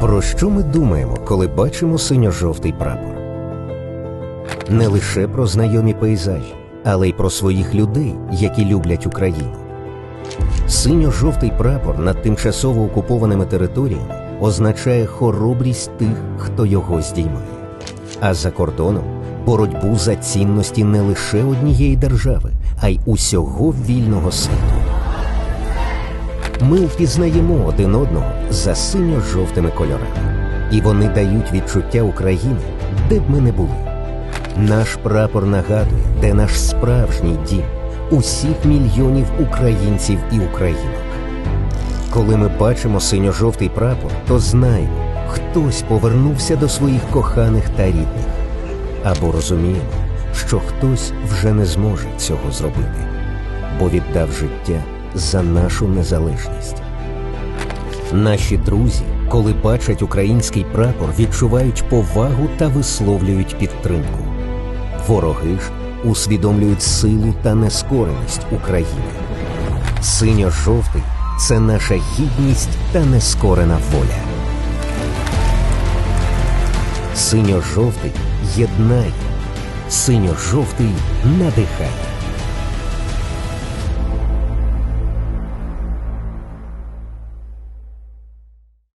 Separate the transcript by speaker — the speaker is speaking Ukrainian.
Speaker 1: Про що ми думаємо, коли бачимо синьо-жовтий прапор? Не лише про знайомі пейзажі, але й про своїх людей, які люблять Україну. Синьо-жовтий прапор над тимчасово окупованими територіями означає хоробрість тих, хто його здіймає. А за кордоном боротьбу за цінності не лише однієї держави, а й усього вільного світу. Ми впізнаємо один одного за синьо-жовтими кольорами, і вони дають відчуття України, де б ми не були. Наш прапор нагадує, де наш справжній дім усіх мільйонів українців і українок. Коли ми бачимо синьо-жовтий прапор, то знаємо, хтось повернувся до своїх коханих та рідних, або розуміємо, що хтось вже не зможе цього зробити, бо віддав життя за нашу незалежність. Наші друзі, коли бачать український прапор, відчувають повагу та висловлюють підтримку. Вороги ж усвідомлюють силу та нескореність України. Синьо-жовтий це наша гідність та нескорена воля. Синьо-жовтий єднає, синьо-жовтий надихає.